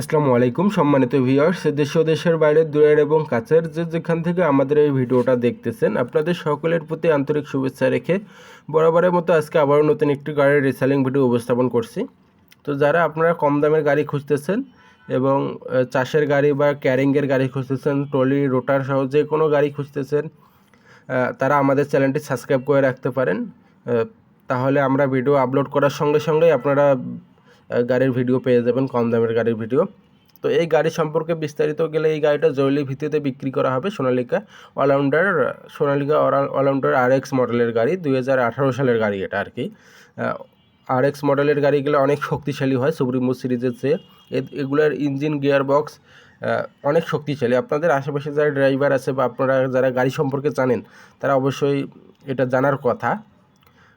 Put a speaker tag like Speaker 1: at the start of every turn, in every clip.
Speaker 1: আসসালামু আলাইকুম, সম্মানিত ভিউয়ার্স দেশ দেশের বাইরে, দূরের এবং কাছের যে যেখান থেকে আমাদের এই ভিডিওটা দেখতেছেন, আপনাদের সকলের প্রতি আন্তরিক শুভেচ্ছা রেখে বরাবরের মতো আজকে আবারও নতুন একটি গাড়ির রিসেলিং ভিডিও উপস্থাপন করছি। তো যারা আপনারা কম দামের গাড়ি খুঁজতেছেন এবং চাষের গাড়ি বা ক্যারিংয়ের গাড়ি খুঁজতেছেন, ট্রলি, রোটার সহ যে কোনো গাড়ি খুঁজতেছেন তারা আমাদের চ্যানেলটি সাবস্ক্রাইব করে রাখতে পারেন। তাহলে আমরা ভিডিও আপলোড করার সঙ্গে সঙ্গেই আপনারা গাড়ির ভিডিও পেয়ে যাবেন, কম দামের গাড়ির ভিডিও তো এই গাড়ি সম্পর্কে বিস্তারিত গেলে এই গাড়িটা জরুরি ভিত্তিতে বিক্রি করা হবে সোনালিকা অলরাউন্ডার সোনালিকা অলরাউন্ডার আর এক্স মডেলের গাড়ি, দুই হাজার আঠারো সালের গাড়ি এটা আর কি। আর এক্স মডেলের গাড়িগুলো অনেক শক্তিশালী হয় সুপ্রিমো সিরিজের চেয়ে। এগুলোর ইঞ্জিন গিয়ার বক্স অনেক শক্তিশালী। আপনাদের আশেপাশে যারা ড্রাইভার আছে বা আপনারা যারা গাড়ি সম্পর্কে জানেন, তারা অবশ্যই এটা জানার কথা।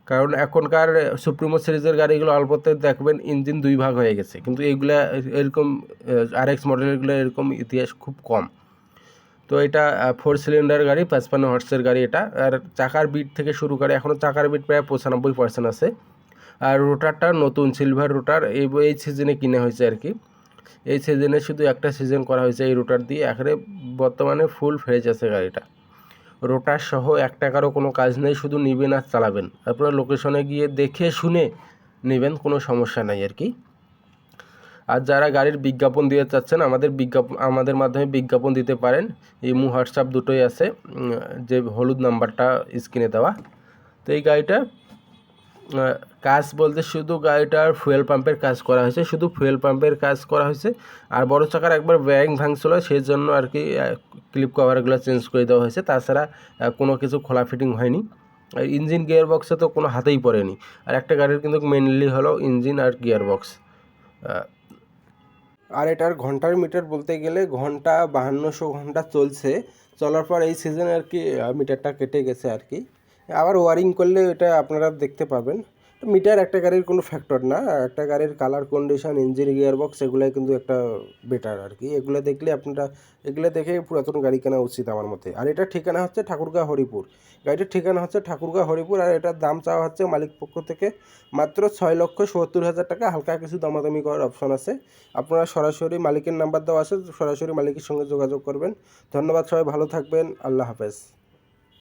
Speaker 1: কারণ এখনকার সুপ্রিমো সিরিজের গাড়িগুলো অল্পতে দেখবেন ইঞ্জিন দুই ভাগ হয়ে গেছে। কিন্তু এইগুলা এরকম আর এক্স মডেলগুলো এরকম ইতিহাস খুব কম। তো এটা ফোর সিলিন্ডার গাড়ি, পাঁচপান্ন হর্সের গাড়ি এটা। আর চাকার বিট থেকে শুরু করে এখনও চাকার বিট প্রায় পঁচানব্বই পার্সেন্ট আছে। আর রোটারটা নতুন সিলভার রোটার এই এই সিজনে কিনে হয়েছে আর কি। এই সিজনে শুধু একটা সিজন করা হয়েছে এই রোটার দিয়ে। এখানে বর্তমানে ফুল ফ্রেশ আছে গাড়িটা। রোটার সহ এক টাকারও কোনো কাজ নেই, শুধু নিবেন আর চালাবেন। আপনারা লোকেশনে গিয়ে দেখে শুনে নেবেন, কোনো সমস্যা নাই আর কি। আর যারা গাড়ির বিজ্ঞাপন দিতে চাচ্ছেন, আমাদের বিজ্ঞাপন আমাদের মাধ্যমে বিজ্ঞাপন দিতে পারেন। ইমু হোয়াটসঅ্যাপ দুটোই আছে যে হলুদ নাম্বারটা স্ক্রিনে দেওয়া। তো এই গাড়িটা কাজ বলতে শুধু গাড়িটার ফুয়েল পাম্পের কাজ করা হয়েছে, শুধু ফুয়েল পাম্পের কাজ করা হয়েছে। আর বড় চাকার একবার ব্যাং ভাঙছিল, সেই জন্য আর কি ক্লিপ কভারগুলো চেঞ্জ করে দেওয়া হয়েছে। তাছাড়া কোনো কিছু খোলা ফিটিং হয়নি। আর ইঞ্জিন গিয়ার বক্সে তো কোনো হাতেই পড়েনি। আর একটা গাড়ির কিন্তু মেনলি হলো ইঞ্জিন আর গিয়ার বক্স আর এটার ঘণ্টার মিটার বলতে গেলে ঘণ্টা বাহান্নশো ঘণ্টা চলছে। চলার পর এই সিজনে আর কি মিটারটা কেটে গেছে আর কি। আবার ওয়ারিং করলে এটা আপনারা দেখতে পাবেন। মিটার একটা গাড়ির কোনো ফ্যাক্টর না, একটা গাড়ির colour condition engine gear box এগুলাই কিন্তু একটা বেটার আর কি। এগুলো দেখলে আপনারা, এগুলো দেখে পুরাতন গাড়ি কেনা উচিত আমার মতে। আর এটার ঠিকানা হচ্ছে ঠাকুরগাঁ হরিপুর। গাড়িটার ঠিকানা হচ্ছে ঠাকুরগাঁ হরিপুর আর এটার দাম চাওয়া হচ্ছে মালিক পক্ষ থেকে মাত্র ছয় লক্ষ সত্তর হাজার টাকা। হালকা কিছু দামাদামি করার অপশন আছে। আপনারা সরাসরি মালিকের নাম্বার দেওয়া আছে, সরাসরি মালিকের সঙ্গে যোগাযোগ করবেন। ধন্যবাদ সবাই, ভালো থাকবেন। আল্লাহ হাফেজ।